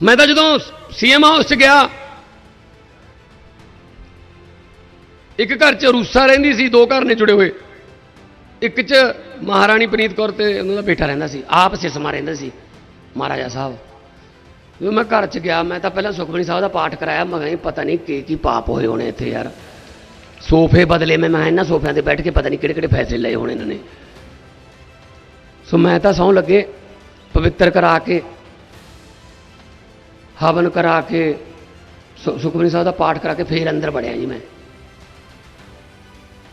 ਮੈਂ ਤਾਂ ਜਦੋਂ ਸੀਐਮ ਹਾਊਸ 'ਚ ਗਿਆ, ਇੱਕ ਘਰ 'ਚ ਰੂਸਾ ਰਹਿੰਦੀ ਸੀ, ਦੋ ਘਰ ਨੇ ਜੁੜੇ ਹੋਏ। ਇੱਕ 'ਚ ਮਹਾਰਾਣੀ ਪ੍ਰੀਤ ਕੌਰ ਤੇ ਉਹਨਾਂ ਦਾ ਬੇਟਾ ਰਹਿੰਦਾ ਸੀ, ਆਪ ਸਿਸਮਾ ਰਹਿੰਦਾ ਸੀ, ਮਹਾਰਾਜਾ ਸਾਹਿਬ। ਜਦੋਂ ਮੈਂ ਘਰ 'ਚ ਗਿਆ, ਮੈਂ ਤਾਂ ਪਹਿਲਾਂ ਸੁਖਮਨੀ ਸਾਹਿਬ ਦਾ ਪਾਠ ਕਰਾਇਆ, ਮੈਂ ਕਿਹਾ ਪਤਾ ਨਹੀਂ ਕੀ ਕੀ ਪਾਪ ਹੋਏ ਹੋਣੇ ਇੱਥੇ ਯਾਰ। ਸੋਫੇ ਬਦਲੇ ਮੈਂ ਮੈਂ ਇਹਨਾਂ ਸੋਫਿਆਂ ਤੇ ਬੈਠ ਕੇ ਪਤਾ ਨਹੀਂ ਕਿਹੜੇ ਕਿਹੜੇ ਫੈਸਲੇ ਲਏ ਹੋਣੇ ਇਹਨਾਂ ਨੇ। ਸੋ ਮੈਂ ਤਾਂ ਸੌਂ ਲੱਗੇ, ਪਵਿੱਤਰ ਕਰਾ ਕੇ ਹਵਨ ਕਰਾ ਕੇ, ਸੁ- ਸੁਖਮਨੀ ਸਾਹਿਬ ਦਾ ਪਾਠ ਕਰਾ ਕੇ ਫੇਰ ਅੰਦਰ ਵੜਿਆ ਜੀ ਮੈਂ।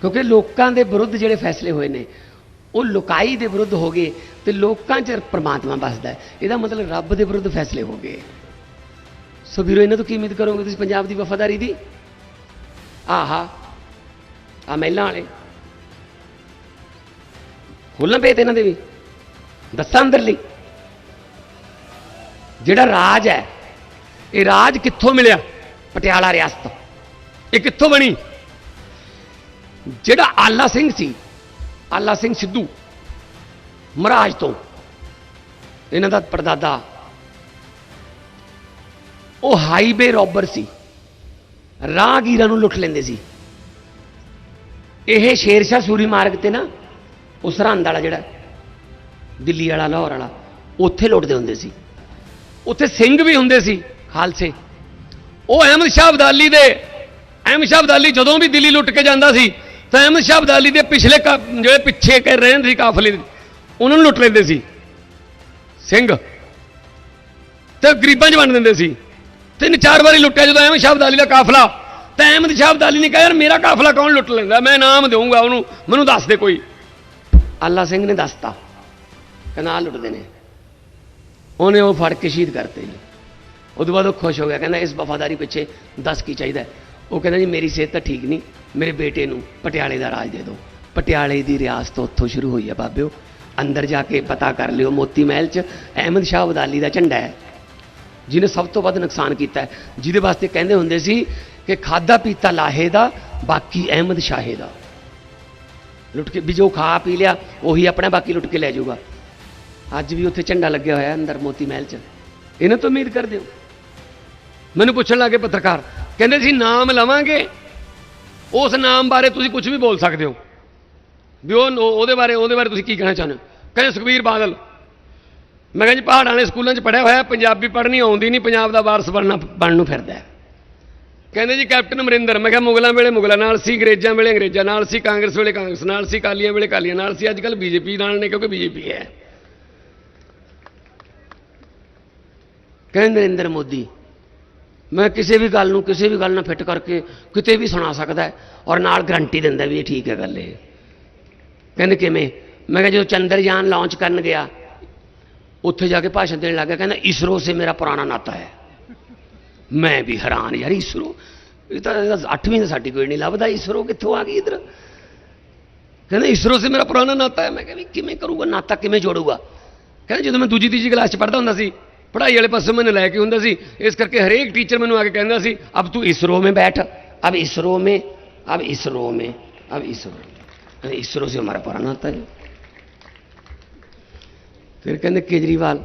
ਕਿਉਂਕਿ ਲੋਕਾਂ ਦੇ ਵਿਰੁੱਧ ਜਿਹੜੇ ਫੈਸਲੇ ਹੋਏ ਨੇ, ਉਹ ਲੋਕਾਈ ਦੇ ਵਿਰੁੱਧ ਹੋ ਗਏ ਤੇ ਲੋਕਾਂ 'ਚ ਪ੍ਰਮਾਤਮਾ ਵੱਸਦਾ ਹੈ। ਇਹਦਾ ਮਤਲਬ ਰੱਬ ਦੇ ਵਿਰੁੱਧ ਫੈਸਲੇ ਹੋ ਗਏ। ਸੋ ਵੀਰੋ, ਇਹਨਾਂ ਤੋਂ ਕੀ ਉਮੀਦ ਕਰੋਗੇ ਤੁਸੀਂ ਪੰਜਾਬ ਦੀ ਵਫਾਦਾਰੀ ਦੀ? ਆਹਾ, ਆ ਮਹਿਲਾਂ ਵਾਲੇ। ਖੋਲਣ ਪਏ ਤੇ ਇਹਨਾਂ ਦੇ ਵੀ। ਦੱਸਾਂ ਅੰਦਰ ਲਈ ਜਿਹੜਾ ਰਾਜ ਹੈ ਇਹ ਰਾਜ ਕਿੱਥੋਂ ਮਿਲਿਆ? ਪਟਿਆਲਾ ਰਿਆਸਤ ਇਹ ਕਿੱਥੋਂ ਬਣੀ? ਜਿਹੜਾ ਆਲਾ ਸਿੰਘ ਸੀ, ਆਲਾ ਸਿੰਘ ਸਿੱਧੂ, ਮਹਾਰਾਜ ਤੋਂ, ਇਹਨਾਂ ਦਾ ਪਰਦਾਦਾ ਉਹ ਹਾਈਵੇ ਰੋਬਰ ਸੀ। ਰਾਹਗੀਰਾਂ ਨੂੰ ਲੁੱਟ ਲੈਂਦੇ ਸੀ। ਇਹ ਸ਼ੇਰਸ਼ਾਹ ਸੂਰੀ ਮਾਰਗ ਤੇ ਨਾ, ਉਹ ਸਰਹੰਦ ਵਾਲਾ ਜਿਹੜਾ, ਦਿੱਲੀ ਵਾਲਾ, ਲਾਹੌਰ ਵਾਲਾ, ਉੱਥੇ ਲੁੱਟਦੇ ਹੁੰਦੇ ਸੀ। ਉੱਥੇ ਸਿੰਘ ਵੀ ਹੁੰਦੇ ਸੀ। ਖਾਲਸੇ। ਉਹ ਅਹਿਮਦ ਸ਼ਾਹ ਅਬਦਾਲੀ ਦੇ, ਅਹਿਮਦ ਸ਼ਾਹ ਅਬਦਾਲੀ ਜਦੋਂ ਵੀ ਦਿੱਲੀ ਲੁੱਟ ਕੇ ਜਾਂਦਾ ਸੀ, ਤਾਂ ਅਹਿਮਦ ਸ਼ਾਹ ਅਬਦਾਲੀ ਦੇ ਪਿਛਲੇ ਕਾ- ਜਿਹੜੇ ਪਿੱਛੇ ਕਰ ਰਹੇ ਸੀ ਕਾਫਲੇ ਉਹਨਾਂ ਨੂੰ ਲੁੱਟ ਲੈਂਦੇ ਸੀ। ਸਿੰਘ। ਤੇ ਗਰੀਬਾਂ 'ਚ ਵੰਡ ਦਿੰਦੇ ਸੀ। ਤਿੰਨ ਚਾਰ ਵਾਰੀ ਲੁੱਟਿਆ ਜਦੋਂ ਅਹਿਮਦ ਸ਼ਾਹ ਅਬਦਾਲੀ ਦਾ ਕਾਫਲਾ। ਤਾਂ ਅਹਿਮਦ ਸ਼ਾਹ ਅਬਦਾਲੀ ਨੇ ਕਿਹਾ, ਯਾਰ ਮੇਰਾ ਕਾਫਲਾ ਕੌਣ ਲੁੱਟ ਲੈਂਦਾ? ਮੈਂ ਨਾਮ ਦੇਵਾਂਗਾ ਉਹਨੂੰ, ਮੈਨੂੰ ਦੱਸ ਦੇ ਕੋਈ। ਅੱਲਾ ਸਿੰਘ ਨੇ ਦੱਸਤਾ। ਕਹਿੰਦਾ ਲੁੱਟਦੇ ਨੇ। ਉਹਨੇ ਉਹ ਫੜ ਕੇ ਸ਼ਹੀਦ ਕਰਤੇ ਜੀ। ਉਹਦੇ ਬਾਅਦ ਉਹ ਖੁਸ਼ ਹੋ ਗਿਆ, ਕਹਿੰਦਾ ਇਸ ਵਫਾਦਾਰੀ ਪਿੱਛੇ ਦੱਸ ਕੀ ਚਾਹੀਦਾ ਉਹ ਕਹਿੰਦਾ ਜੀ, ਮੇਰੀ ਸਿਹਤ ਤਾਂ ਠੀਕ ਨਹੀਂ, ਮੇਰੇ ਬੇਟੇ ਨੂੰ ਪਟਿਆਲੇ ਦਾ ਰਾਜ ਦੇ ਦਿਓ। ਪਟਿਆਲੇ ਦੀ ਰਿਆਸਤ ਉੱਥੋਂ ਸ਼ੁਰੂ ਹੋਈ ਹੈ ਬਾਬਿਓ। ਅੰਦਰ ਜਾ ਕੇ ਪਤਾ ਕਰ ਲਿਓ, ਮੋਤੀ ਮਹਿਲ 'ਚ ਅਹਿਮਦ ਸ਼ਾਹ ਅਬਦਾਲੀ ਦਾ ਝੰਡਾ ਹੈ, ਜਿਹਨੇ ਸਭ ਤੋਂ ਵੱਧ ਨੁਕਸਾਨ ਕੀਤਾ ਜਿਹਦੇ ਵਾਸਤੇ ਕਹਿੰਦੇ ਹੁੰਦੇ ਸੀ ਕਿ ਖਾਦਾ ਪੀਤਾ ਲਾਹੇ ਦਾ, ਬਾਕੀ ਅਹਿਮਦ ਸ਼ਾਹੇ ਦਾ। ਲੁੱਟ ਕੇ ਵੀ ਜੋ ਖਾ ਪੀ ਲਿਆ, ਉਹੀ ਆਪਣਾ ਬਾਕੀ ਲੁੱਟ ਕੇ ਲੈ ਜਾਊਗਾ। ਅੱਜ ਵੀ ਉੱਥੇ ਝੰਡਾ ਲੱਗਿਆ ਹੋਇਆ ਅੰਦਰ ਮੋਤੀ ਮਹਿਲ 'ਚ। ਇਹਨਾਂ ਤੋਂ ਉਮੀਦ ਕਰਦੇ ਹੋ। ਮੈਨੂੰ ਪੁੱਛਣ ਲੱਗੇ ਪੱਤਰਕਾਰ। ਕਹਿੰਦੇ ਸੀ ਨਾਮ ਲਵਾਂਗੇ। ਉਸ ਨਾਮ ਬਾਰੇ ਤੁਸੀਂ ਕੁਝ ਵੀ ਬੋਲ ਸਕਦੇ ਹੋ। ਵੀ ਉਹ ਉਹਦੇ ਬਾਰੇ ਉਹਦੇ ਬਾਰੇ ਤੁਸੀਂ ਕੀ ਕਹਿਣਾ ਚਾਹੁੰਦੇ ਹੋ? ਕਹਿੰਦੇ ਸੁਖਬੀਰ ਬਾਦਲ, ਮੈਂ ਕਿਹਾ ਜੀ ਪਹਾੜਾਂ ਵਾਲੇ ਸਕੂਲਾਂ 'ਚ ਪੜਿਆ ਹੋਇਆ, ਪੰਜਾਬੀ ਪੜ੍ਹਨੀ ਆਉਂਦੀ ਨਹੀਂ, ਪੰਜਾਬ ਦਾ ਵਾਰਸ ਬਣਨਾ ਬਣਨ ਨੂੰ ਫਿਰਦਾ ਕਹਿੰਦੇ ਜੀ ਕੈਪਟਨ ਅਮਰਿੰਦਰ, ਮੈਂ ਕਿਹਾ ਮੁਗਲਾਂ ਵੇਲੇ ਮੁਗਲਾਂ, ਨਾਲ ਸੀ ਅੰਗਰੇਜ਼ਾਂ ਵੇਲੇ ਅੰਗਰੇਜ਼ਾਂ, ਨਾਲ ਸੀ ਕਾਂਗਰਸ ਵੇਲੇ ਕਾਂਗਰਸ, ਨਾਲ ਸੀ ਕਾਲੀਆਂ ਵੇਲੇ ਕਾਲੀਆਂ ਨਾਲ ਸੀ ਅੱਜ ਕੱਲ ਬੀਜੇਪੀ ਨਾਲ ਨੇ, ਕਿਉਂਕਿ ਬੀਜੇਪੀ ਹੈ। ਕਹਿੰਦੇ ਨਰਿੰਦਰ ਮੋਦੀ ਮੈਂ ਕਿਸੇ ਵੀ ਗੱਲ ਨੂੰ, ਕਿਸੇ ਵੀ ਗੱਲ ਨਾਲ ਫਿੱਟ ਕਰਕੇ ਕਿਤੇ ਵੀ ਸੁਣਾ ਸਕਦਾ ਔਰ ਨਾਲ ਗਰੰਟੀ ਦਿੰਦਾ ਵੀ ਇਹ ਠੀਕ ਹੈ ਗੱਲ ਇਹ। ਕਹਿੰਦੇ ਕਿਵੇਂ? ਮੈਂ ਕਿਹਾ ਜਦੋਂ ਚੰਦਰਯਾਨ ਲਾਂਚ ਕਰਨ ਗਿਆ, ਉੱਥੇ ਜਾ ਕੇ ਭਾਸ਼ਣ ਦੇਣ ਲੱਗਾ ਕਹਿੰਦਾ ਇਸਰੋ ਸੇ ਮੇਰਾ ਪੁਰਾਣਾ ਨਾਤਾ ਹੈ। ਮੈਂ ਵੀ ਹੈਰਾਨ ਯਾਰ, ਇਸਰੋ। ਇਹ ਤਾਂ 8ਵੀਂ ਦਾ ਸਾਡੀ ਕੋਈ ਨਹੀਂ ਲੱਭਦਾ, ਇਸਰੋ ਕਿੱਥੋਂ ਆ ਗਈ ਇਧਰ? ਕਹਿੰਦਾ ਇਸਰੋ ਸੇ ਮੇਰਾ ਪੁਰਾਣਾ ਨਾਤਾ ਹੈ। ਮੈਂ ਕਿਹਾ ਵੀ ਕਿਵੇਂ ਕਰੂਗਾ? ਨਾਤਾ ਕਿਵੇਂ ਜੋੜੂਗਾ? ਕਹਿੰਦਾ ਜਦੋਂ ਮੈਂ ਦੂਜੀ ਤੀਜੀ ਕਲਾਸ 'ਚ ਪੜ੍ਹਦਾ ਹੁੰਦਾ ਸੀ ਪੜ੍ਹਾਈ ਵਾਲੇ ਪਾਸੇ ਮੈਨੂੰ ਲੈ ਕੇ ਹੁੰਦਾ ਸੀ ਇਸ ਕਰਕੇ ਹਰੇਕ ਟੀਚਰ ਮੈਨੂੰ ਆ ਕੇ ਕਹਿੰਦਾ ਸੀ ਅਬ ਤੂੰ ਇਸਰੋ में बैठ अब इसरो में अब इसरो में अब इसरो इसरो से हमारा पुराना नाता है फिर कहते केजरीवाल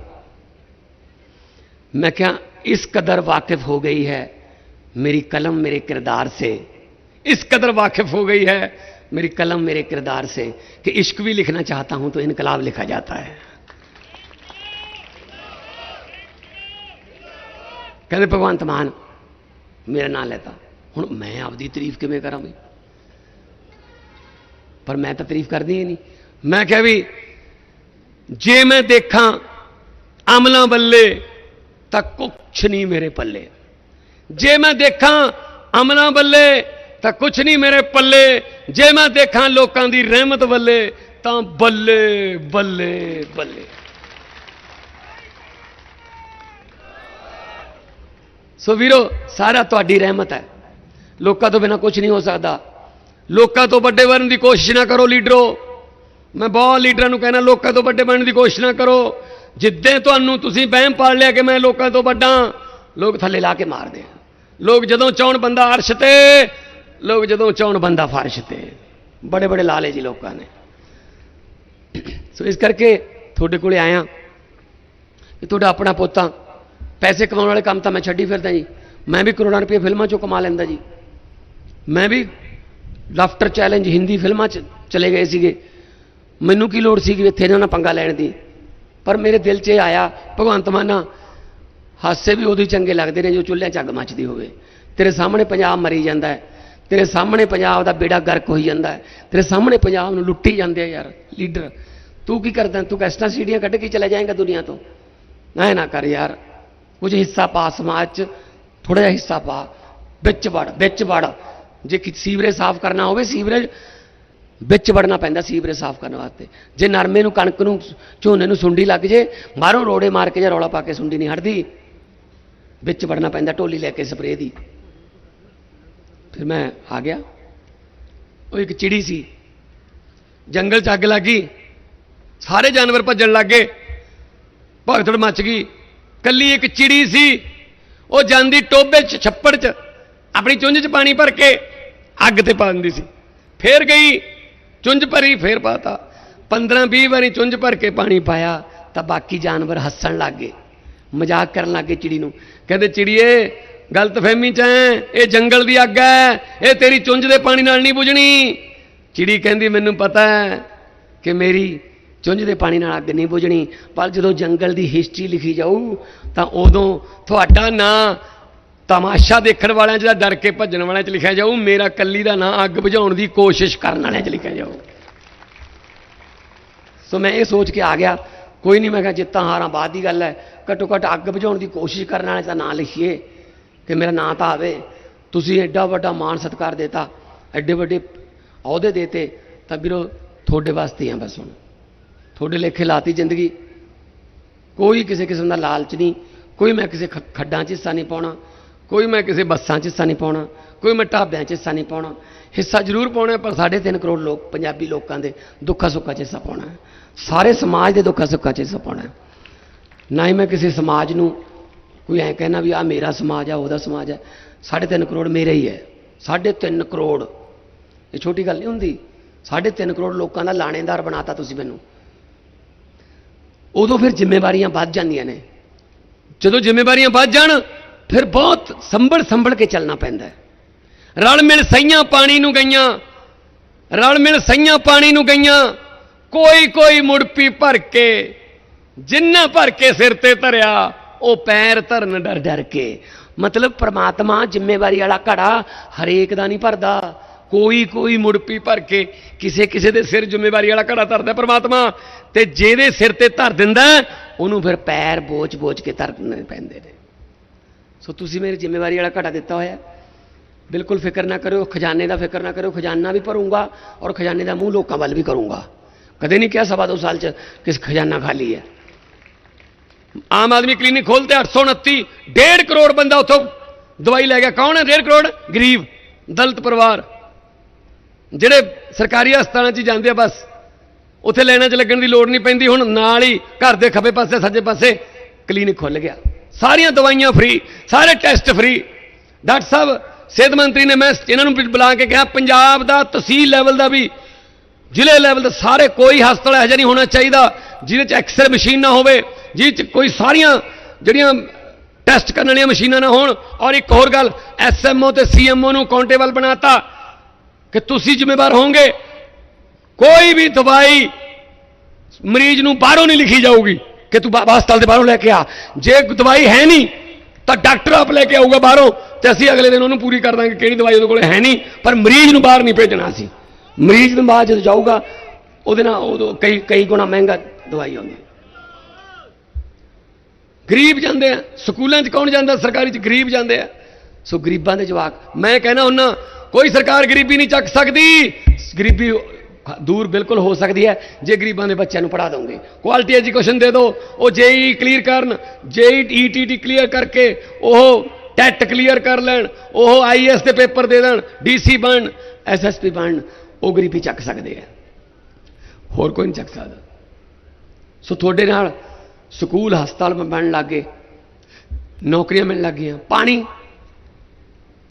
मैं क्या इस कदर वाकिफ हो गई है मेरी कलम मेरे किरदार से इस कदर वाकिफ हो गई है मेरी कलम मेरे किरदार से कि इश्क भी लिखना चाहता हूं तो इनकलाब लिखा जाता है ਕਹਿੰਦੇ, ਭਗਵੰਤ ਮਾਨ, ਮੇਰਾ ਨਾਂ ਲੈਤਾ। ਹੁਣ ਮੈਂ ਆਪਦੀ ਤਾਰੀਫ ਕਿਵੇਂ ਕਰਾਂ ਬਈ? ਪਰ ਮੈਂ ਤਾਂ ਤਾਰੀਫ ਕਰਦੀ ਹੀ ਨਹੀਂ। ਮੈਂ ਕਿਹਾ ਵੀ, ਜੇ ਮੈਂ ਦੇਖਾਂ ਅਮਲਾਂ ਬੱਲੇ, ਤਾਂ ਕੁਛ ਨਹੀਂ ਮੇਰੇ ਪੱਲੇ। ਜੇ ਮੈਂ ਦੇਖਾਂ ਅਮਲਾਂ ਬੱਲੇ, ਤਾਂ ਕੁਛ ਨਹੀਂ ਮੇਰੇ ਪੱਲੇ। ਜੇ ਮੈਂ ਦੇਖਾਂ ਲੋਕਾਂ ਦੀ ਰਹਿਮਤ ਬੱਲੇ, ਤਾਂ ਬੱਲੇ ਬੱਲੇ ਬੱਲੇ। ਸੋ ਵੀਰੋ, ਸਾਰਾ ਤੁਹਾਡੀ ਰਹਿਮਤ ਹੈ। ਲੋਕਾਂ ਤੋਂ ਬਿਨਾ ਕੁਝ ਨਹੀਂ ਹੋ ਸਕਦਾ। ਲੋਕਾਂ ਤੋਂ ਵੱਡੇ ਬਣਨ ਦੀ ਕੋਸ਼ਿਸ਼ ਨਾ ਕਰੋ ਲੀਡਰੋ। ਮੈਂ ਬਹੁਤ ਲੀਡਰਾਂ ਨੂੰ ਕਹਿਣਾ ਲੋਕਾਂ ਤੋਂ ਵੱਡੇ ਬਣਨ ਦੀ ਕੋਸ਼ਿਸ਼ ਨਾ ਕਰੋ। ਜਿੱਦਾਂ ਤੁਹਾਨੂੰ ਤੁਸੀਂ ਵਹਿਮ ਪਾਲ ਲਿਆ ਕਿ ਮੈਂ ਲੋਕਾਂ ਤੋਂ ਵੱਡਾ, ਲੋਕ ਥੱਲੇ ਲਾ ਕੇ ਮਾਰਦੇ ਆ। ਲੋਕ ਜਦੋਂ ਚਾਹਣ ਬੰਦਾ ਅਰਸ਼ ਤੇ, ਲੋਕ ਜਦੋਂ ਚਾਹਣ ਬੰਦਾ ਫਰਸ਼ ਤੇ। ਬੜੇ ਬੜੇ ਲਾਲੇ ਜੀ ਲੋਕਾਂ ਨੇ। ਸੋ ਇਸ ਕਰਕੇ ਤੁਹਾਡੇ ਕੋਲੇ ਆਇਆ ਕਿ ਤੁਹਾਡਾ ਆਪਣਾ ਪੋਤਾ ਪੈਸੇ ਕਮਾਉਣ ਵਾਲੇ ਕੰਮ ਤਾਂ ਮੈਂ ਛੱਡੀ ਫਿਰਦਾ ਜੀ। ਮੈਂ ਵੀ ਕਰੋੜਾਂ ਰੁਪਏ ਫਿਲਮਾਂ ਚੋਂ ਕਮਾ ਲੈਂਦਾ ਜੀ। ਮੈਂ ਵੀ ਲਾਫਟਰ ਚੈਲੰਜ ਹਿੰਦੀ ਫਿਲਮਾਂ 'ਚ ਚਲੇ ਗਏ ਸੀਗੇ। ਮੈਨੂੰ ਕੀ ਲੋੜ ਸੀ ਕਿ ਇੱਥੇ ਇਹਨਾਂ ਨਾਲ ਪੰਗਾ ਲੈਣ ਦੀ? ਪਰ ਮੇਰੇ ਦਿਲ 'ਚ ਇਹ ਆਇਆ, ਭਗਵੰਤ ਮਾਨਾ ਹਾਸੇ ਵੀ ਉਹਦੇ ਚੰਗੇ ਲੱਗਦੇ ਨੇ, ਜੋ ਚੁੱਲ੍ਹਿਆਂ 'ਚ ਅੱਗ ਮੱਚਦੀ ਹੋਵੇ। ਤੇਰੇ ਸਾਹਮਣੇ ਪੰਜਾਬ ਮਰੀ ਜਾਂਦਾ ਹੈ। ਤੇਰੇ ਸਾਹਮਣੇ ਪੰਜਾਬ ਦਾ ਬੇੜਾ ਗਰਕ ਹੋਈ ਜਾਂਦਾ ਹੈ। ਤੇਰੇ ਸਾਹਮਣੇ ਪੰਜਾਬ ਨੂੰ ਲੁੱਟੀ ਜਾਂਦੇ ਆ ਯਾਰ, ਲੀਡਰ। ਤੂੰ ਕੀ ਕਰਦਾ? ਤੂੰ ਕੈਸਟਾਂ ਸੀੜੀਆਂ ਕੱਢ ਕੇ ਚਲਾ ਜਾਏਗਾ ਦੁਨੀਆ ਤੋਂ? ਨਾ ਨਾ ਕਰ ਯਾਰ। ਕੁਝ ਹਿੱਸਾ ਪਾ, ਸਮਾਜ 'ਚ ਥੋੜਾ ਜਿਹਾ ਹਿੱਸਾ ਪਾ। ਵਿੱਚ ਵੜ ਵਿੱਚ ਵੜ। ਜੇ ਕਿ ਸੀਵਰੇਜ ਸਾਫ਼ ਕਰਨਾ ਹੋਵੇ, ਸੀਵਰੇਜ ਵਿੱਚ ਵੜਨਾ ਪੈਂਦਾ ਸੀਵਰੇਜ ਸਾਫ਼ ਕਰਨ ਵਾਸਤੇ। ਜੇ ਨਰਮੇ ਨੂੰ, ਕਣਕ ਨੂੰ, ਝੋਨੇ ਨੂੰ ਸੁੰਡੀ ਲੱਗ ਜੇ ਬਾਹਰੋਂ ਰੋੜੇ ਮਾਰ ਕੇ ਜਾਂ ਰੌਲਾ ਪਾ ਕੇ ਸੁੰਡੀ ਨਹੀਂ ਹਟਦੀ। ਵਿੱਚ ਵੜਨਾ ਪੈਂਦਾ ਢੋਲੀ ਲੈ ਕੇ ਸਪਰੇਅ ਦੀ। ਫਿਰ ਮੈਂ ਆ ਗਿਆ। ਉਹ ਇੱਕ ਚਿੜੀ ਸੀ। ਜੰਗਲ 'ਚ ਅੱਗ ਲੱਗੀ ਸਾਰੇ ਜਾਨਵਰ ਭੱਜਣ ਲੱਗੇ ਭਗਤੜ ਮੱਚ ਗਈ। ਕੱਲੀ ਇੱਕ ਚਿੜੀ ਸੀ, ਉਹ ਜਾਂਦੀ ਟੋਬੇ 'ਚ, ਛੱਪੜ 'ਚ, ਆਪਣੀ ਚੁੰਝ 'ਚ ਪਾਣੀ ਭਰ ਕੇ ਅੱਗ ਤੇ ਪਾ ਦਿੰਦੀ ਸੀ। ਫੇਰ ਗਈ, ਚੁੰਝ ਭਰੀ, ਫੇਰ ਪਾਤਾ। 15 20 ਵਾਰੀ ਚੁੰਝ ਭਰ ਕੇ ਪਾਣੀ ਪਾਇਆ, ਤਾਂ ਬਾਕੀ ਜਾਨਵਰ ਹੱਸਣ ਲੱਗ ਗਏ। ਮਜ਼ਾਕ ਕਰਨ ਲੱਗ ਗਏ ਚਿੜੀ ਨੂੰ। ਕਹਿੰਦੇ, ਚਿੜੀਏ ਗਲਤਫਹਿਮੀ ਚ ਐ ਇਹ ਜੰਗਲ ਦੀ ਅੱਗ ਹੈ, ਇਹ ਤੇਰੀ ਚੁੰਝ ਦੇ ਪਾਣੀ ਨਾਲ ਨਹੀਂ ਬੁਝਣੀ। ਚਿੜੀ ਕਹਿੰਦੀ, ਮੈਨੂੰ ਪਤਾ ਹੈ ਕਿ ਮੇਰੀ ਚੁੰਝ ਦੇ ਪਾਣੀ ਨਾਲ ਅੱਗ ਨਹੀਂ ਬੁਝਣੀ, ਪਰ ਜਦੋਂ ਜੰਗਲ ਦੀ ਹਿਸਟਰੀ ਲਿਖੀ ਜਾਊ, ਤਾਂ ਉਦੋਂ ਤੁਹਾਡਾ ਨਾਂ ਤਮਾਸ਼ਾ ਦੇਖਣ ਵਾਲਿਆਂ 'ਚ ਜਾਂ ਡਰ ਕੇ ਭੱਜਣ ਵਾਲਿਆਂ 'ਚ ਲਿਖਿਆ ਜਾਊ, ਮੇਰਾ ਕੱਲੀ ਦਾ ਨਾਂ ਅੱਗ ਬੁਝਾਉਣ ਦੀ ਕੋਸ਼ਿਸ਼ ਕਰਨ ਵਾਲਿਆਂ 'ਚ ਲਿਖਿਆ ਜਾਊ। ਸੋ ਮੈਂ ਇਹ ਸੋਚ ਕੇ ਆ ਗਿਆ, ਕੋਈ ਨਹੀਂ, ਮੈਂ ਕਿਹਾ ਜਿੱਤਾਂ ਹਾਰਾਂ ਬਾਅਦ ਦੀ ਗੱਲ ਹੈ ਘੱਟੋ ਘੱਟ ਅੱਗ ਬੁਝਾਉਣ ਦੀ ਕੋਸ਼ਿਸ਼ ਕਰਨ ਵਾਲੇ ਦਾ ਨਾਂ ਲਿਖੀਏ, ਕਿ ਮੇਰਾ ਨਾਂ ਤਾਂ ਆਵੇ। ਤੁਸੀਂ ਐਡਾ ਵੱਡਾ ਮਾਣ ਸਤਿਕਾਰ ਦੇਤਾ, ਐਡੇ ਵੱਡੇ ਅਹੁਦੇ ਦੇਤੇ, ਤਾਂ ਵੀਰੋ, ਤੁਹਾਡੇ ਵਾਸਤੇ ਆ ਬਸ ਹੁਣ। ਤੁਹਾਡੇ ਲੇਖੇ ਲਾਤੀ ਜ਼ਿੰਦਗੀ। ਕੋਈ ਕਿਸੇ ਕਿਸਮ ਦਾ ਲਾਲਚ ਨਹੀਂ। ਕੋਈ ਮੈਂ ਕਿਸੇ ਖ- ਖੱਡਾਂ 'ਚ ਹਿੱਸਾ ਨਹੀਂ ਪਾਉਣਾ। ਕੋਈ ਮੈਂ ਕਿਸੇ ਬੱਸਾਂ 'ਚ ਹਿੱਸਾ ਨਹੀਂ ਪਾਉਣਾ। ਕੋਈ ਮੈਂ ਢਾਬਿਆਂ 'ਚ ਹਿੱਸਾ ਨਹੀਂ ਪਾਉਣਾ। ਹਿੱਸਾ ਜ਼ਰੂਰ ਪਾਉਣਾ, ਪਰ 3.5 ਕਰੋੜ ਲੋਕ, ਪੰਜਾਬੀ ਲੋਕਾਂ ਦੇ ਦੁੱਖਾਂ ਸੁੱਖਾਂ 'ਚ ਹਿੱਸਾ ਪਾਉਣਾ ਸਾਰੇ ਸਮਾਜ ਦੇ ਦੁੱਖਾਂ ਸੁੱਖਾਂ 'ਚ ਹਿੱਸਾ ਪਾਉਣਾ ਨਾ ਹੀ ਮੈਂ ਕਿਸੇ ਸਮਾਜ ਨੂੰ ਕੋਈ ਐਂ ਕਹਿਣਾ ਵੀ ਆ ਮੇਰਾ ਸਮਾਜ ਆ, ਉਹਦਾ ਸਮਾਜ ਹੈ 3.5 ਕਰੋੜ ਮੇਰਾ ਹੀ ਹੈ। 3.5 ਕਰੋੜ। ਇਹ ਛੋਟੀ ਗੱਲ ਨਹੀਂ ਹੁੰਦੀ। 3.5 ਕਰੋੜ ਲੋਕਾਂ ਦਾ ਲਾਣੇਦਾਰ ਬਣਾਤਾ ਤੁਸੀਂ ਮੈਨੂੰ। ਉਦੋਂ ਫਿਰ ਜ਼ਿੰਮੇਵਾਰੀਆਂ ਵੱਧ ਜਾਂਦੀਆਂ ਨੇ। ਜਦੋਂ ਜ਼ਿੰਮੇਵਾਰੀਆਂ ਵੱਧ ਜਾਣ, ਫਿਰ ਬਹੁਤ ਸੰਭਲ ਸੰਭਲ ਕੇ ਚੱਲਣਾ ਪੈਂਦਾ ਹੈ। ਰਲ ਮਿਲ ਸਈਆਂ ਪਾਣੀ ਨੂੰ ਗਈਆਂ, ਰਲ ਮਿਲ ਸਈਆਂ ਪਾਣੀ ਨੂੰ ਗਈਆਂ, ਕੋਈ ਕੋਈ ਮੁੜਪੀ ਭਰ ਕੇ, ਜਿੰਨਾ ਭਰ ਕੇ ਸਿਰ ਤੇ ਧਰਿਆ, ਉਹ ਪੈਰ ਧਰਨ ਡਰ ਡਰ ਕੇ। ਮਤਲਬ ਪ੍ਰਮਾਤਮਾ ਜ਼ਿੰਮੇਵਾਰੀ ਵਾਲਾ ਘੜਾ ਹਰੇਕ ਦਾ ਨਹੀਂ ਭਰਦਾ। ਕੋਈ ਕੋਈ ਮੁੜਪੀ ਭਰ ਕੇ ਕਿਸੇ ਕਿਸੇ ਦੇ ਸਿਰ ਜ਼ਿੰਮੇਵਾਰੀ ਵਾਲਾ ਘੜਾ ਧਰਦਾ ਪ੍ਰਮਾਤਮਾ। ਤੇ ਜਿਹਦੇ ਸਿਰ ਤੇ ਧਰ ਦਿੰਦਾ ਉਹਨੂੰ ਫਿਰ ਪੈਰ ਬੋਝ-ਬੋਝ ਕੇ ਧਰਨੇ ਪੈਂਦੇ ਨੇ। ਸੋ ਤੁਸੀਂ ਮੇਰੀ ਜ਼ਿੰਮੇਵਾਰੀ ਵਾਲਾ ਘੜਾ ਦਿੱਤਾ ਹੋਇਆ ਬਿਲਕੁਲ ਫਿਕਰ ਨਾ ਕਰਿਓ, ਖਜ਼ਾਨੇ ਦਾ ਫਿਕਰ ਨਾ ਕਰਿਓ, ਖਜ਼ਾਨਾ ਵੀ ਭਰੂੰਗਾ ਔਰ ਖਜ਼ਾਨੇ ਦਾ ਮੂੰਹ ਲੋਕਾਂ ਵੱਲ ਵੀ ਕਰੂੰਗਾ। ਕਦੇ ਨਹੀਂ ਕਿਹਾ ਸਵਾ ਦੋ ਸਾਲ ਚ ਕਿਸ ਖਜ਼ਾਨਾ ਖਾਲੀ ਹੈ। ਆਮ ਆਦਮੀ ਕਲੀਨਿਕ ਖੋਲਤੇ 829 1.5 ਕਰੋੜ ਬੰਦਾ ਉੱਥੋਂ ਦਵਾਈ ਲੈ ਗਿਆ। ਕੌਣ ਹੈ 1.5 ਕਰੋੜ? ਗਰੀਬ, ਦਲਤ ਪਰਿਵਾਰ। ਜਿਹੜੇ ਸਰਕਾਰੀ ਹਸਪਤਾਲਾਂ 'ਚ ਜਾਂਦੇ ਆ ਬਸ, ਉੱਥੇ ਲਾਈਨਾਂ 'ਚ ਲੱਗਣ ਦੀ ਲੋੜ ਨਹੀਂ ਪੈਂਦੀ, ਹੁਣ ਨਾਲ ਹੀ ਘਰ ਦੇ ਖੱਬੇ ਪਾਸੇ, ਸੱਜੇ ਪਾਸੇ ਕਲੀਨਿਕ ਖੁੱਲ ਗਿਆ। ਸਾਰੀਆਂ ਦਵਾਈਆਂ ਫ੍ਰੀ ਸਾਰੇ ਟੈਸਟ ਫ੍ਰੀ ਡਾਕਟਰ ਸਾਹਿਬ, ਸਿਹਤ ਮੰਤਰੀ ਨੇ ਮੈਂ ਇਹਨਾਂ ਨੂੰ ਬੁਲਾ ਕੇ ਕਿਹਾ, ਪੰਜਾਬ ਦਾ ਤਹਿਸੀਲ ਲੈਵਲ ਦਾ ਵੀ, ਜ਼ਿਲ੍ਹੇ ਲੈਵਲ ਦਾ ਸਾਰੇ ਕੋਈ ਹਸਪਤਾਲ ਇਹੋ ਜਿਹਾ ਨਹੀਂ ਹੋਣਾ ਚਾਹੀਦਾ, ਜਿਹਦੇ 'ਚ ਐਕਸਰੇ ਮਸ਼ੀਨ ਨਾ ਹੋਵੇ, ਜਿਹਦੇ 'ਚ ਕੋਈ ਸਾਰੀਆਂ ਜਿਹੜੀਆਂ ਟੈਸਟ ਕਰਨ ਵਾਲੀਆਂ ਮਸ਼ੀਨਾਂ ਨਾ ਹੋਣ। ਔਰ ਇੱਕ ਹੋਰ ਗੱਲ ਐਸਐਮਓ ਤੇ ਸੀਐਮਓ ਨੂੰ ਕਾਊਂਟੇਬਲ ਬਣਾਤਾ। ਕਿ ਤੁਸੀਂ ਜ਼ਿੰਮੇਵਾਰ ਹੋਵੋਗੇ। ਕੋਈ ਵੀ ਦਵਾਈ ਮਰੀਜ਼ ਨੂੰ ਬਾਹਰੋਂ ਨਹੀਂ ਲਿਖੀ ਜਾਊਗੀ ਕਿ ਤੂੰ ਹਸਪਤਾਲ ਦੇ ਬਾਹਰੋਂ ਲੈ ਕੇ ਆ। ਜੇ ਦਵਾਈ ਹੈ ਨਹੀਂ, ਤਾਂ ਡਾਕਟਰ ਆਪ ਲੈ ਕੇ ਆਊਗਾ ਬਾਹਰੋਂ ਤੇ ਅਸੀਂ ਅਗਲੇ ਦਿਨ ਉਹਨੂੰ ਪੂਰੀ ਕਰ ਦਾਂਗੇ ਕਿਹੜੀ ਦਵਾਈ ਉਹਦੇ ਕੋਲ ਹੈ ਨਹੀਂ, ਪਰ ਮਰੀਜ਼ ਨੂੰ ਬਾਹਰ ਨਹੀਂ ਭੇਜਣਾ ਸੀ ਮਰੀਜ਼ ਨੂੰ ਬਾਹਰ ਜਦੋਂ ਜਾਊਗਾ, ਉਹਦੇ ਨਾਲ ਉਦੋਂ ਕਈ ਕਈ ਗੁਣਾ ਮਹਿੰਗਾ ਦਵਾਈ ਆਉਂਦੀ। ਗਰੀਬ ਜਾਂਦੇ ਆ, ਸਕੂਲਾਂ 'ਚ ਕੌਣ ਜਾਂਦਾ? ਸਰਕਾਰੀ 'ਚ ਗਰੀਬ ਜਾਂਦੇ ਆ। ਸੋ ਗਰੀਬਾਂ ਦੇ ਜਵਾਕ, ਮੈਂ ਕਹਿਣਾ ਹੁੰਨਾ ਕੋਈ ਸਰਕਾਰ ਗਰੀਬੀ ਨਹੀਂ ਚੱਕ ਸਕਦੀ। ਗਰੀਬੀ ਦੂਰ ਬਿਲਕੁਲ ਹੋ ਸਕਦੀ ਹੈ। ਜੇ ਗਰੀਬਾਂ ਦੇ ਬੱਚਿਆਂ ਨੂੰ ਪੜਾ ਦੋਗੇ। ਕੁਆਲਿਟੀ ਐਜੂਕੇਸ਼ਨ ਦੇ ਦਿਓ ਉਹ ਜੇਈ ਕਲੀਅਰ ਕਰਨ, ਜੇਈ ਈਟੀਟੀ ਕਲੀਅਰ ਕਰਕੇ, ਉਹ ਟੈਟ ਕਲੀਅਰ ਕਰ ਲੈਣ, ਉਹ ਆਈਐਸ ਦੇ ਪੇਪਰ ਦੇ ਦੇਣ ਡੀਸੀ ਬਣ ਐਸਐਸਪੀ ਬਣ, ਉਹ ਗਰੀਬੀ ਚੱਕ ਸਕਦੇ ਆ ਹੋਰ ਕੋਈ ਨਹੀਂ ਚੱਕ ਸਕਦਾ। ਸੋ ਤੁਹਾਡੇ ਨਾਲ ਸਕੂਲ, ਹਸਪਤਾਲ ਬਣਨ ਲੱਗੇ ਨੌਕਰੀਆਂ ਮਿਲਣ ਲੱਗੀਆਂ ਪਾਣੀ,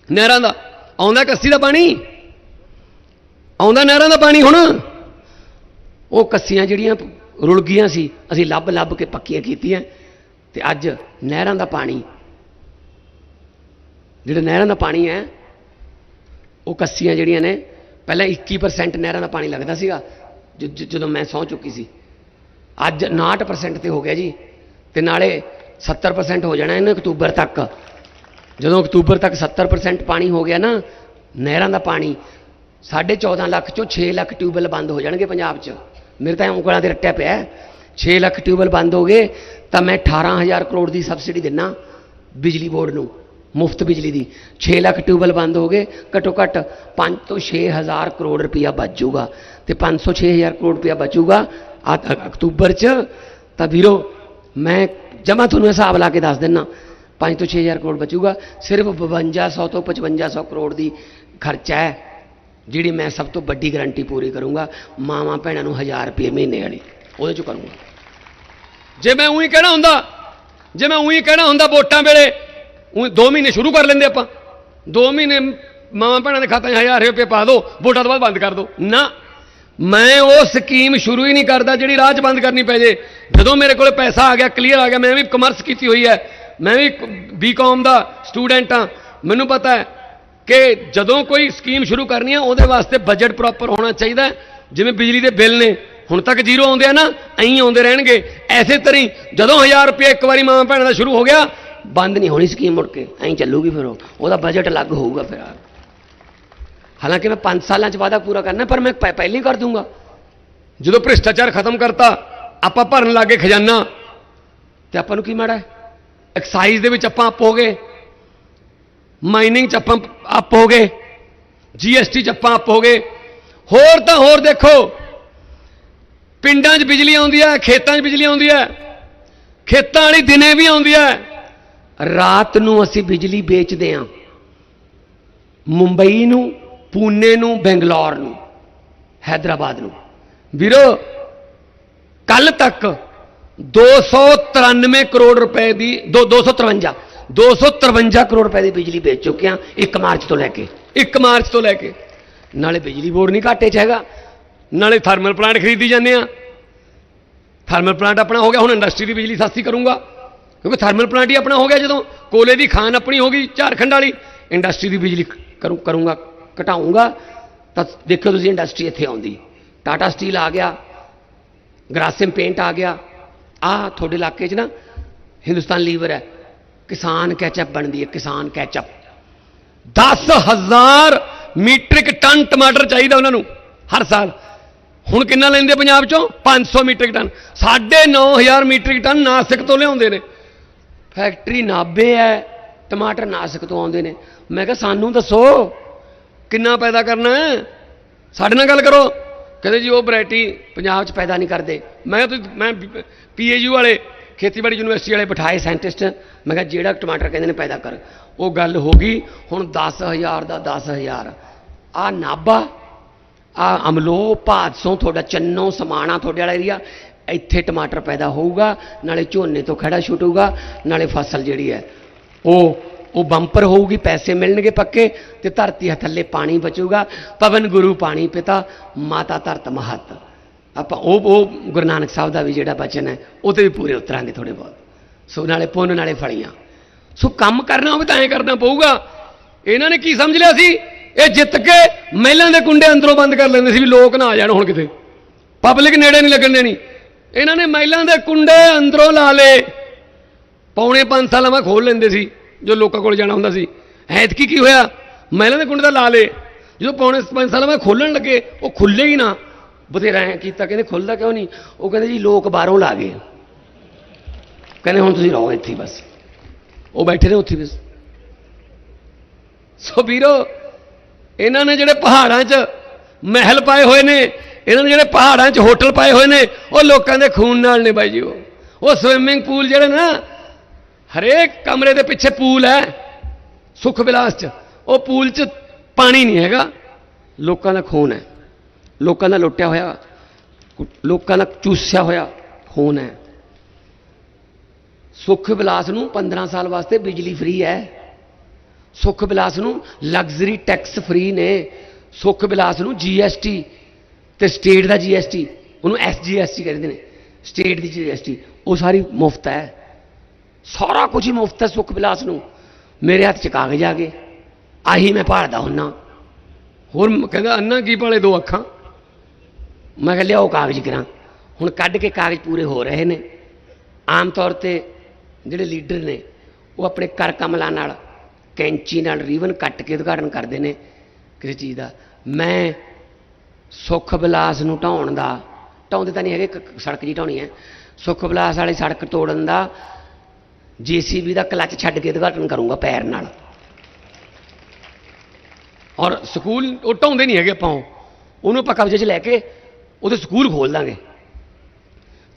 ਨਹਿਰਾਂ ਦਾ ਆਉਂਦਾ ਕੱਸੀ ਦਾ ਪਾਣੀ? ਆਉਂਦਾ ਨਹਿਰਾਂ ਦਾ ਪਾਣੀ ਹੁਣ? ਉਹ ਕੱਸੀਆਂ ਜਿਹੜੀਆਂ ਰੁਲ ਗਈਆਂ ਸੀ, ਅਸੀਂ ਲੱਭ ਲੱਭ ਕੇ ਪੱਕੀਆਂ ਕੀਤੀਆਂ। ਤੇ ਅੱਜ ਨਹਿਰਾਂ ਦਾ ਪਾਣੀ, ਜਿਹੜਾ ਨਹਿਰਾਂ ਦਾ ਪਾਣੀ ਹੈ, ਉਹ ਕੱਸੀਆਂ ਜਿਹੜੀਆਂ ਨੇ, ਪਹਿਲਾਂ 21% ਨਹਿਰਾਂ ਦਾ ਪਾਣੀ ਲੱਗਦਾ ਸੀਗਾ ਜਦੋਂ ਮੈਂ ਸਹੁੰ ਚੁੱਕੀ ਸੀ। ਅੱਜ 59% ਤੇ ਹੋ ਗਿਆ ਜੀ। ਤੇ ਨਾਲੇ 70% ਹੋ ਜਾਣਾ ਇਹਨੇ ਅਕਤੂਬਰ ਤੱਕ। ਜਦੋਂ ਅਕਤੂਬਰ ਤੱਕ 70% ਪਾਣੀ ਹੋ ਗਿਆ ਨਾ, ਨਹਿਰਾਂ ਦਾ ਪਾਣੀ 14.5 ਲੱਖ ਚੋਂ 6 ਲੱਖ ਟਿਊਬਵੈੱਲ ਬੰਦ ਹੋ ਜਾਣਗੇ ਪੰਜਾਬ 'ਚ। ਮੇਰੇ ਤਾਂ ਉਂਗਲਾਂ ਤੇ ਰੱਟਿਆ ਪਿਆ ਹੈ। 6 ਲੱਖ ਟਿਊਬਵੈੱਲ ਬੰਦ ਹੋ ਗਏ, ਤਾਂ ਮੈਂ 18000 ਕਰੋੜ ਦੀ ਸਬਸਿਡੀ ਦਿੰਨਾ ਬਿਜਲੀ ਬੋਰਡ ਨੂੰ, ਮੁਫਤ ਬਿਜਲੀ ਦੀ। 6 ਲੱਖ ਟਿਊਬਵੈੱਲ ਬੰਦ ਹੋ ਗਏ, ਘੱਟੋ ਘੱਟ 5 ਤੋਂ 6000 ਕਰੋੜ ਰੁਪਇਆ ਬਚੂਗਾ ਤੇ 500 6000 ਕਰੋੜ ਰੁਪਇਆ ਬਚੂਗਾ ਅਕਤੂਬਰ 'ਚ, ਤਾਂ ਵੀਰੋ, ਮੈਂ ਜਮਾ ਤੁਹਾਨੂੰ ਹਿਸਾਬ ਲਾ ਕੇ ਦੱਸ ਦਿੰਨਾ 5 ਤੋਂ 6000 ਕਰੋੜ ਬਚੂਗਾ, ਸਿਰਫ 5200 ਤੋਂ 5500 ਕਰੋੜ ਦੀ ਖਰਚਾ ਹੈ, ਜਿਹੜੀ ਮੈਂ ਸਭ ਤੋਂ ਵੱਡੀ ਗਾਰੰਟੀ ਪੂਰੀ ਕਰੂੰਗਾ, ਮਾਵਾਂ ਭੈਣਾਂ ਨੂੰ 1000 ਰੁਪਏ ਮਹੀਨੇ ਵਾਲੀ, ਉਹਦੇ ਚ ਕਰੂੰਗਾ। ਜੇ ਮੈਂ ਉਹੀ ਕਹਿਣਾ ਹੁੰਦਾ, ਜੇ ਮੈਂ ਉਹੀ ਕਹਿਣਾ ਹੁੰਦਾ ਵੋਟਾਂ ਵੇਲੇ, ਉਹ 2 ਮਹੀਨੇ ਸ਼ੁਰੂ ਕਰ ਲੈਂਦੇ ਆਪਾਂ 2 ਮਹੀਨੇ ਮਾਵਾਂ ਭੈਣਾਂ ਦੇ ਖਾਤੇ 'ਚ 1000 ਰੁਪਏ ਪਾ ਦਿਓ ਵੋਟਾਂ ਤੋਂ ਬਾਅਦ ਬੰਦ ਕਰ ਦਿਓ ਨਾ, ਮੈਂ ਉਹ ਸਕੀਮ ਸ਼ੁਰੂ ਹੀ ਨਹੀਂ ਕਰਦਾ ਜਿਹੜੀ ਰਾਹ 'ਚ ਬੰਦ ਕਰਨੀ ਪੈ ਜੇ। ਜਦੋਂ ਮੇਰੇ ਕੋਲ ਪੈਸਾ ਆ ਗਿਆ ਕਲੀਅਰ ਆ ਗਿਆ, ਮੈਂ ਵੀ ਕਮਰਸ ਕੀਤੀ ਹੋਈ ਹੈ ਮੈਂ ਵੀ ਬੀਕਾਮ ਦਾ ਸਟੂਡੈਂਟ ਹਾਂ। ਮੈਨੂੰ ਪਤਾ ਹੈ ਕਿ ਜਦੋਂ ਕੋਈ ਸਕੀਮ ਸ਼ੁਰੂ ਕਰਨੀ ਹੈ ਉਹਦੇ ਵਾਸਤੇ ਬਜਟ ਪ੍ਰੋਪਰ ਹੋਣਾ ਚਾਹੀਦਾ ਜਿਵੇਂ ਬਿਜਲੀ ਦੇ ਬਿੱਲ ਨੇ, ਹੁਣ ਤੱਕ ਜ਼ੀਰੋ ਆਉਂਦੇ ਆ ਨਾ ਐਂ ਆਉਂਦੇ ਰਹਿਣਗੇ। ਐਸੇ ਤਰ੍ਹਾਂ ਹੀ ਜਦੋਂ 1000 ਰੁਪਏ ਇੱਕ ਵਾਰੀ ਮਾਂ ਭੈਣਾਂ ਦਾ ਸ਼ੁਰੂ ਹੋ ਗਿਆ, ਬੰਦ ਨਹੀਂ ਹੋਣੀ ਸਕੀਮ ਮੁੜ ਕੇ। ਐਂ ਚੱਲੂਗੀ ਫਿਰ ਉਹਦਾ ਬਜਟ ਅਲੱਗ ਹੋਊਗਾ ਫਿਰ ਹਾਲਾਂਕਿ ਮੈਂ 5 ਸਾਲਾਂ ਚ ਵਾਅਦਾ ਪੂਰਾ ਕਰਨਾ, ਪਰ ਮੈਂ ਪਹਿ- ਪਹਿਲਾਂ ਹੀ ਕਰ ਦੂੰਗਾ। ਜਦੋਂ ਭ੍ਰਿਸ਼ਟਾਚਾਰ ਖਤਮ ਕਰਤਾ, ਆਪਾਂ ਭਰਨ ਲੱਗੇ ਖਜ਼ਾਨਾ। ਤੇ ਆਪਾਂ ਨੂੰ ਕੀ ਮਾੜਾ ਹੈ? ਐਕਸਾਈਜ਼ ਦੇ ਵਿੱਚ ਆਪਾਂ ਅਪ ਹੋ ਗਏ ਮਾਈਨਿੰਗ ਚ ਆਪਾਂ ਅਪ ਹੋ ਗਏ ਜੀਐਸਟੀ ਚ ਆਪਾਂ ਅਪ ਹੋ ਗਏ ਹੋਰ ਤਾਂ ਹੋਰ ਦੇਖੋ। ਪਿੰਡਾਂ 'ਚ ਬਿਜਲੀ ਆਉਂਦੀ ਹੈ, ਖੇਤਾਂ 'ਚ ਬਿਜਲੀ ਆਉਂਦੀ ਹੈ। ਖੇਤਾਂ ਵਾਲੀ ਦਿਨੇ ਵੀ ਆਉਂਦੀ ਹੈ। ਰਾਤ ਨੂੰ ਅਸੀਂ ਬਿਜਲੀ ਵੇਚਦੇ ਹਾਂ। ਮੁੰਬਈ ਨੂੰ, ਪੂਨੇ ਨੂੰ, ਬੰਗਲੌਰ ਨੂੰ, ਹੈਦਰਾਬਾਦ ਨੂੰ। ਵੀਰੋ ਕੱਲ ਤੱਕ 293 ਕਰੋੜ ਰੁਪਏ ਦੀ, ਦੋ 253 253 ਕਰੋੜ ਰੁਪਏ ਦੀ ਬਿਜਲੀ ਵੇਚ ਚੁੱਕੇ ਹਾਂ 1 ਮਾਰਚ ਤੋਂ ਲੈ ਕੇ। 1 ਮਾਰਚ ਤੋਂ ਲੈ ਕੇ। ਨਾਲੇ ਬਿਜਲੀ ਬੋਰਡ ਨਹੀਂ ਘਾਟੇ 'ਚ ਹੈਗਾ। ਨਾਲੇ ਥਰਮਲ ਪਲਾਂਟ ਖਰੀਦੀ ਜਾਂਦੇ ਆ ਥਰਮਲ ਪਲਾਂਟ ਆਪਣਾ ਹੋ ਗਿਆ, ਹੁਣ ਇੰਡਸਟਰੀ ਦੀ ਬਿਜਲੀ ਸਸਤੀ ਕਰੂੰਗਾ। ਕਿਉਂਕਿ ਥਰਮਲ ਪਲਾਂਟ ਹੀ ਆਪਣਾ ਹੋ ਗਿਆ ਜਦੋਂ। ਕੋਲੇ ਦੀ ਖਾਨ ਆਪਣੀ ਹੋ ਗਈ, ਝਾਰਖੰਡ ਵਾਲੀ। ਇੰਡਸਟਰੀ ਦੀ ਬਿਜਲੀ ਕਰੂੰ ਕਰੂੰਗਾ ਘਟਾਊਂਗਾ ਤਾਂ ਦੇਖਿਓ ਤੁਸੀਂ ਇੰਡਸਟਰੀ ਇੱਥੇ ਆਉਂਦੀ। ਟਾਟਾ ਸਟੀਲ ਆ ਗਿਆ। ਗ੍ਰਾਸਿਮ ਪੇਂਟ ਆ ਗਿਆ। ਆ ਤੁਹਾਡੇ ਇਲਾਕੇ 'ਚ ਨਾ ਹਿੰਦੁਸਤਾਨ ਲੀਵਰ ਹੈ। ਕਿਸਾਨ ਕੈਚਅਪ ਬਣਦੀ ਹੈ, ਕਿਸਾਨ ਕੈਚਅਪ। 10000 ਮੀਟ੍ਰਿਕ ਟਨ ਟਮਾਟਰ ਚਾਹੀਦਾ ਉਹਨਾਂ ਨੂੰ ਹਰ ਸਾਲ। ਹੁਣ ਕਿੰਨਾ ਲੈਂਦੇ ਪੰਜਾਬ ਚੋਂ? 500 metric ton. 9500 metric ton Nashik ਤੋਂ ਲਿਆਉਂਦੇ ਨੇ। ਫੈਕਟਰੀ ਨਾਬੇ ਹੈ, ਟਮਾਟਰ ਨਾਸਿਕ ਤੋਂ ਆਉਂਦੇ ਨੇ। ਮੈਂ ਕਿਹਾ, ਸਾਨੂੰ ਦੱਸੋ ਕਿੰਨਾ ਪੈਦਾ ਕਰਨਾ ਹੈ? ਸਾਡੇ ਨਾਲ ਗੱਲ ਕਰੋ। ਕਹਿੰਦੇ ਜੀ ਉਹ ਵੈਰਾਈਟੀ ਪੰਜਾਬ 'ਚ ਪੈਦਾ ਨਹੀਂ ਕਰਦੇ। ਮੈਂ ਕਿਹਾ ਤੁਸੀਂ ਮੈਂ ਪੀਏਯੂ ਵਾਲੇ, ਖੇਤੀਬਾੜੀ ਯੂਨੀਵਰਸਿਟੀ ਵਾਲੇ ਬਿਠਾਏ ਸਾਇੰਟਿਸਟ ਮੈਂ ਕਿਹਾ ਜਿਹੜਾ ਟਮਾਟਰ ਕਹਿੰਦੇ ਨੇ ਪੈਦਾ ਕਰ। ਉਹ ਗੱਲ ਹੋ ਗਈ, ਹੁਣ 10000 ਦਾ 10000 ਆ ਨਾਬਾ ਆ ਅਮਲੋ ਭਾਦਸੋਂ ਤੁਹਾਡਾ ਚੰਨੋ ਸਮਾਣਾ ਤੁਹਾਡੇ ਵਾਲਾ ਏਰੀਆ ਇੱਥੇ ਟਮਾਟਰ ਪੈਦਾ ਹੋਊਗਾ, ਨਾਲੇ ਝੋਨੇ ਤੋਂ ਖੜਾ ਛੁੱਟੂਗਾ ਨਾਲੇ ਫਸਲ ਜਿਹੜੀ ਹੈ, ਉਹ ਉਹ ਬੰਪਰ ਹੋਊਗੀ, ਪੈਸੇ ਮਿਲਣਗੇ ਪੱਕੇ ਤੇ ਧਰਤੀ ਥੱਲੇ ਪਾਣੀ ਬਚੂਗਾ। ਪਵਨ ਗੁਰੂ ਪਾਣੀ ਪਿਤਾ, ਮਾਤਾ ਧਰਤ ਮਹਤ। ਆਪਾਂ ਉਹ ਉਹ ਗੁਰੂ ਨਾਨਕ ਸਾਹਿਬ ਦਾ ਵੀ ਜਿਹੜਾ ਬਚਨ ਹੈ ਉਹ ਤੇ ਵੀ ਪੂਰੇ ਉਤਰਾਂਗੇ ਥੋੜੇ ਬਹੁਤ। ਸੋ ਨਾਲੇ ਪੁੰਨ, ਨਾਲੇ ਫਲੀਆਂ। ਸੋ ਕੰਮ ਕਰਨਾ ਹੋਵੇ ਤਾਂ ਐਂ ਕਰਨਾ ਪਊਗਾ। ਇਹਨਾਂ ਨੇ ਕੀ ਸਮਝ ਲਿਆ ਸੀ? ਇਹ ਜਿੱਤ ਕੇ ਮਹਿਲਾਂ ਦੇ ਕੁੰਡੇ ਅੰਦਰੋਂ ਬੰਦ ਕਰ ਲੈਂਦੇ ਸੀ ਵੀ ਲੋਕ ਨਾ ਆ ਜਾਣ ਹੁਣ ਕਿਤੇ। ਪਬਲਿਕ ਨੇੜੇ ਨਹੀਂ ਲੱਗਣ ਦੇਣੀ। ਇਹਨਾਂ ਨੇ ਮਹਿਲਾਂ ਦੇ ਕੁੰਡੇ ਅੰਦਰੋਂ ਲਾ ਲਏ। ਪੌਣੇ 5 ਸਾਲਾਂ ਬਾਅਦ ਖੋਲ ਲੈਂਦੇ ਸੀ। ਜੋ ਲੋਕਾਂ ਕੋਲ ਜਾਣਾ ਹੁੰਦਾ ਸੀ। ਐਤਕੀ ਕੀ ਹੋਇਆ? ਮਹਿਲਾ ਦੇ ਕੁੰਡ ਦਾ ਲਾ ਲਏ। ਜਦੋਂ ਪੌਣੇ 5 ਸਾਲਾਂ ਬਾਅਦ ਖੋਲਣ ਲੱਗੇ, ਉਹ ਖੁੱਲੇ ਹੀ ਨਾ। ਬਥੇਰਾ ਐਂ ਕੀਤਾ, ਕਹਿੰਦੇ ਖੁੱਲਦਾ ਕਿਉਂ ਨਹੀਂ? ਉਹ ਕਹਿੰਦੇ ਜੀ ਲੋਕ ਬਾਹਰੋਂ ਲਾ ਗਏ ਕਹਿੰਦੇ ਹੁਣ ਤੁਸੀਂ ਰਹੋ ਇੱਥੇ ਬਸ। ਉਹ ਬੈਠੇ ਰਹੇ ਉੱਥੇ ਬਸ। ਸੋ ਵੀਰੋ, ਇਹਨਾਂ ਨੇ ਜਿਹੜੇ ਪਹਾੜਾਂ 'ਚ ਮਹਿਲ ਪਾਏ ਹੋਏ ਨੇ, ਇਹਨਾਂ ਨੇ ਜਿਹੜੇ ਪਹਾੜਾਂ 'ਚ ਹੋਟਲ ਪਾਏ ਹੋਏ ਨੇ, ਉਹ ਲੋਕਾਂ ਦੇ ਖੂਨ ਨਾਲ ਨੇ ਬਾਈ ਜੀ ਉਹ। ਉਹ ਸਵਿਮਿੰਗ ਪੂਲ ਜਿਹੜੇ ਨਾ ਹਰੇਕ ਕਮਰੇ ਦੇ ਪਿੱਛੇ ਪੂਲ ਹੈ, ਸੁਖ ਵਿਲਾਸ 'ਚ। ਉਹ ਪੂਲ 'ਚ ਪਾਣੀ ਨਹੀਂ ਹੈਗਾ, ਲੋਕਾਂ ਦਾ ਖੂਨ ਹੈ। ਲੋਕਾਂ ਦਾ ਲੁੱਟਿਆ ਹੋਇਆ, ਲੋਕਾਂ ਦਾ ਚੂਸਿਆ ਹੋਇਆ ਖੂਨ ਹੈ। ਸੁਖ ਵਿਲਾਸ ਨੂੰ 15 ਸਾਲ ਵਾਸਤੇ ਬਿਜਲੀ ਫ੍ਰੀ ਹੈ। ਸੁਖ ਵਿਲਾਸ ਨੂੰ ਲਗਜ਼ਰੀ ਟੈਕਸ ਫ੍ਰੀ ਨੇ। ਸੁਖ ਵਿਲਾਸ ਨੂੰ ਜੀਐਸਟੀ ਤੇ ਸਟੇਟ ਦਾ ਜੀਐਸਟੀ ਉਹਨੂੰ ਐਸਜੀਐਸਟੀ ਕਹਿੰਦੇ ਨੇ। ਸਟੇਟ ਦੀ ਜੀਐਸਟੀ ਉਹ ਸਾਰੀ ਮੁਫਤ ਹੈ। ਸਾਰਾ ਕੁਝ ਹੀ ਮੁਫਤ ਹੈ ਸੁਖ ਵਿਲਾਸ ਨੂੰ। ਮੇਰੇ ਹੱਥ 'ਚ ਕਾਗਜ਼ ਆ ਗਏ। ਆਹੀ ਮੈਂ ਭਾਲਦਾ ਹੁੰਨਾ। ਹੋਰ ਕਹਿੰਦਾ ਅੰਨਾ ਕੀ ਭਾਲੇ ਦੋ ਅੱਖਾਂ? ਮੈਂ ਕਿਹਾ ਲਿਆਓ ਕਾਗਜ਼ ਕਰਾਂ। ਹੁਣ ਕੱਢ ਕੇ ਕਾਗਜ਼ ਪੂਰੇ ਹੋ ਰਹੇ ਨੇ। ਆਮ ਤੌਰ ਤੇ ਜਿਹੜੇ ਲੀਡਰ ਨੇ ਉਹ ਆਪਣੇ ਕਰ ਕਮਲਾਂ ਨਾਲ ਕੈਂਚੀ ਨਾਲ ਰੀਵਨ ਕੱਟ ਕੇ ਉਦਘਾਟਨ ਕਰਦੇ ਨੇ ਕਿਸੇ ਚੀਜ਼ ਦਾ। ਮੈਂ ਸੁੱਖ ਵਿਲਾਸ ਨੂੰ ਢਾਉਣ ਦਾ ਢਾਉਂਦੇ ਤਾਂ ਨਹੀਂ ਹੈਗੇ ਸੜਕ ਜੀ ਢਾਉਣੀ ਹੈ। ਸੁੱਖ ਵਿਲਾਸ ਵਾਲੀ ਸੜਕ ਤੋੜਨ ਦਾ ਜੀਸੀਬੀ ਦਾ ਕਲੱਚ ਛੱਡ ਕੇ ਉਦਘਾਟਨ ਕਰੂੰਗਾ ਪੈਰ ਨਾਲ। ਔਰ ਸਕੂਲ ਉਹ ਢਾਉਂਦੇ ਨਹੀਂ ਹੈਗੇ ਆਪਾਂ। ਉਹ। ਉਹਨੂੰ ਆਪਾਂ ਕਬਜ਼ੇ 'ਚ ਲੈ ਕੇ ਉਹਦੇ ਸਕੂਲ ਖੋਲ ਦਾਂਗੇ।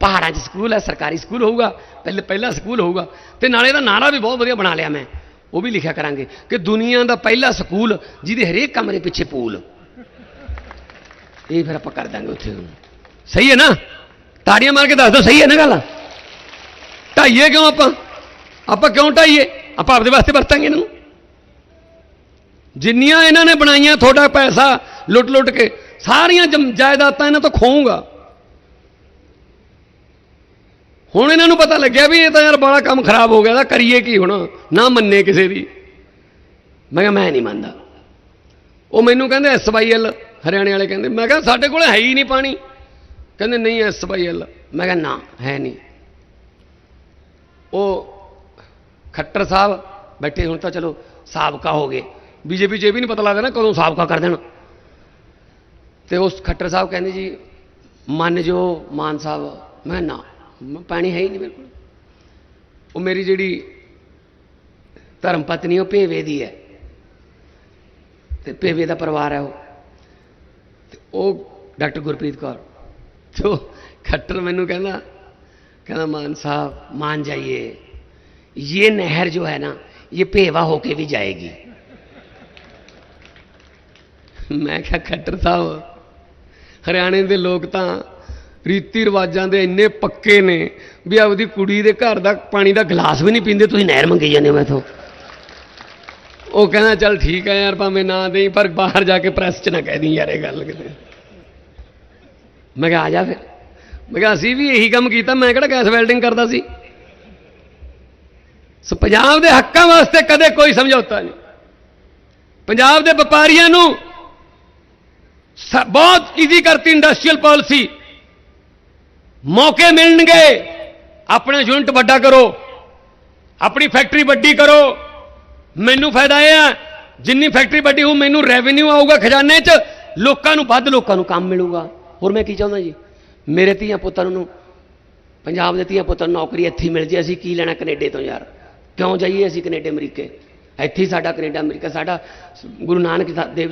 ਪਹਾੜਾਂ 'ਚ ਸਕੂਲ ਹੈ, ਸਰਕਾਰੀ ਸਕੂਲ ਹੋਊਗਾ, ਪਹਿਲੇ, ਪਹਿਲਾ ਸਕੂਲ ਹੋਊਗਾ। ਤੇ ਨਾਲੇ ਦਾ ਨਾਰਾ ਵੀ ਬਹੁਤ ਵਧੀਆ ਬਣਾ ਲਿਆ ਮੈਂ। ਉਹ ਵੀ ਲਿਖਿਆ ਕਰਾਂਗੇ ਕਿ ਦੁਨੀਆ ਦਾ ਪਹਿਲਾ ਸਕੂਲ ਜਿਹਦੇ ਹਰੇਕ ਕਮਰੇ ਪਿੱਛੇ ਪੂਲ। ਇਹ ਫਿਰ ਆਪਾਂ ਕਰ ਦਾਂਗੇ ਉੱਥੇ। ਸਹੀ ਹੈ ਨਾ? ਤਾੜੀਆਂ ਮਾਰ ਕੇ ਦੱਸ ਦਿਓ, ਸਹੀ ਹੈ ਨਾ ਗੱਲ? ਢਾਈਏ ਕਿਉਂ ਆਪਾਂ? ਆਪਾਂ ਕਿਉਂ ਢਾਈਏ? ਆਪਾਂ ਆਪਦੇ ਵਾਸਤੇ ਵਰਤਾਂਗੇ ਇਹਨਾਂ। ਨੂੰ ਜਿੰਨੀਆਂ ਇਹਨਾਂ ਨੇ ਬਣਾਈਆਂ ਤੁਹਾਡਾ ਪੈਸਾ ਲੁੱਟ ਲੁੱਟ ਕੇ, ਸਾਰੀਆਂ ਜਮ- ਜਾਇਦਾਦਾਂ ਇਹਨਾਂ ਤੋਂ ਖੋਊਂਗਾ। ਹੁਣ ਇਹਨਾਂ ਨੂੰ ਪਤਾ ਲੱਗਿਆ ਵੀ ਇਹ ਤਾਂ ਯਾਰ ਬੜਾ ਕੰਮ ਖਰਾਬ ਹੋ ਗਿਆ ਤਾਂ ਕਰੀਏ ਕੀ ਹੁਣ? ਨਾ ਮੰਨੇ ਕਿਸੇ ਦੀ। ਮੈਂ ਕਿਹਾ, ਮੈਂ ਨਹੀਂ ਮੰਨਦਾ। ਉਹ ਮੈਨੂੰ ਕਹਿੰਦੇ ਐਸਵਾਈਐਲ ਹਰਿਆਣੇ ਵਾਲੇ ਕਹਿੰਦੇ, ਮੈਂ ਕਿਹਾ, ਸਾਡੇ ਕੋਲ ਹੈ ਹੀ ਨਹੀਂ ਪਾਣੀ। ਕਹਿੰਦੇ, ਨਹੀਂ ਐਸਵਾਈਐਲ ਮੈਂ ਕਿਹਾ, ਨਾ, ਹੈ ਨਹੀਂ। ਉਹ ਖੱਟਰ ਸਾਹਿਬ ਬੈਠੇ ਹੁਣ ਤਾਂ ਚਲੋ ਸਾਬਕਾ ਹੋ ਗਏ। ਬੀਜੇਪੀ ਜੇ ਵੀ ਨਹੀਂ ਪਤਾ ਲੱਗਦਾ ਨਾ ਕਦੋਂ ਸਾਬਕਾ ਕਰ ਦੇਣ। ਤੇ ਉਸ ਖੱਟਰ ਸਾਹਿਬ ਕਹਿੰਦੇ ਜੀ, ਮੰਨ ਜੋ ਮਾਨ ਸਾਹਿਬ, ਮੈਂ ਨਾ ਪਾਣੀ ਹੈ ਹੀ ਨਹੀਂ ਮੇਰੇ ਕੋਲ ਉਹ ਮੇਰੀ ਜਿਹੜੀ ਧਰਮ ਪਤਨੀ ਉਹ ਭੇਵੇ ਦੀ ਹੈ। ਤੇ ਭੇਵੇ ਦਾ ਪਰਿਵਾਰ ਹੈ ਉਹ। ਤੇ ਉਹ ਡਾਕਟਰ ਗੁਰਪ੍ਰੀਤ ਕੌਰ। ਜੋ ਖੱਟਰ ਮੈਨੂੰ ਕਹਿੰਦਾ ਕਹਿੰਦਾ, ਮਾਨ ਸਾਹਿਬ, ਮਾਨ ਜਾਈਏ। ये नहर जो है ना ये पेवा होके भी जाएगी ਮੈਂ ਕਿਹਾ ਖੱਟਰ ਸਾਹਿਬ ਹਰਿਆਣੇ ਦੇ ਲੋਕ ਤਾਂ ਰੀਤੀ ਰਿਵਾਜਾਂ ਦੇ ਇੰਨੇ ਪੱਕੇ ਨੇ ਵੀ ਆਪਦੀ ਕੁੜੀ ਦੇ ਘਰ ਦਾ ਪਾਣੀ ਦਾ ਗਲਾਸ ਵੀ ਨਹੀਂ ਪੀਂਦੇ ਤੁਸੀਂ ਨਹਿਰ ਮੰਗੀ ਜਾਂਦੇ ਹੋ ਮੈਥੋਂ ਉਹ ਕਹਿੰਦਾ ਚੱਲ ਠੀਕ ਹੈ ਯਾਰ ਭਾਵੇਂ ਨਾ ਦੇਈ ਪਰ ਬਾਹਰ ਜਾ ਕੇ ਪ੍ਰੈਸ 'ਚ ਨਾ ਕਹਿ ਦੀ ਯਾਰ ਇਹ ਗੱਲ ਕਿਤੇ ਮੈਂ ਕਿਹਾ ਆ ਜਾ ਫਿਰ ਮੈਂ ਕਿਹਾ ਅਸੀਂ ਵੀ ਇਹੀ ਕੰਮ ਕੀਤਾ ਮੈਂ ਕਿਹੜਾ ਗੈਸ ਵੈਲਡਿੰਗ ਕਰਦਾ ਸੀ ਸੋ ਪੰਜਾਬ ਦੇ ਹੱਕਾਂ ਵਾਸਤੇ ਕਦੇ ਕੋਈ ਸਮਝੌਤਾ ਨਹੀਂ। ਪੰਜਾਬ ਦੇ ਵਪਾਰੀਆਂ ਨੂੰ ਸ- ਬਹੁਤ ਈਜ਼ੀ ਕਰਤੀ ਇੰਡਸਟਰੀਅਲ ਪਾਲਿਸੀ ਮੌਕੇ ਮਿਲਣਗੇ। ਆਪਣਾ ਯੂਨਿਟ ਵੱਡਾ ਕਰੋ। ਆਪਣੀ ਫੈਕਟਰੀ ਵੱਡੀ ਕਰੋ। ਮੈਨੂੰ ਫਾਇਦਾ ਇਹ ਹੈ ਜਿੰਨੀ ਫੈਕਟਰੀ ਵੱਡੀ ਹੋ ਮੈਨੂੰ ਰੈਵਨਿਊ ਆਊਗਾ ਖਜ਼ਾਨੇ 'ਚ। ਲੋਕਾਂ ਨੂੰ, ਵੱਧ ਲੋਕਾਂ ਨੂੰ ਕੰਮ ਮਿਲੂਗਾ। ਹੋਰ ਮੈਂ ਕੀ ਚਾਹੁੰਦਾ ਜੀ? ਮੇਰੇ ਧੀਆਂ ਪੁੱਤਾਂ ਨੂੰ, ਪੰਜਾਬ ਦੇ ਧੀਆਂ ਪੁੱਤਾਂ ਨੂੰ ਨੌਕਰੀ ਇੱਥੇ ਮਿਲ ਜੇ, ਅਸੀਂ ਕੀ ਲੈਣਾ ਕੈਨੇਡਾ ਤੋਂ ਯਾਰ? ਕਿਉਂ ਜਾਈਏ ਅਸੀਂ ਕੈਨੇਡਾ ਅਮਰੀਕੇ? ਇੱਥੇ ਹੀ ਸਾਡਾ ਕੈਨੇਡਾ ਅਮਰੀਕਾ ਸਾਡਾ ਗੁਰੂ ਨਾਨਕ ਦੇਵ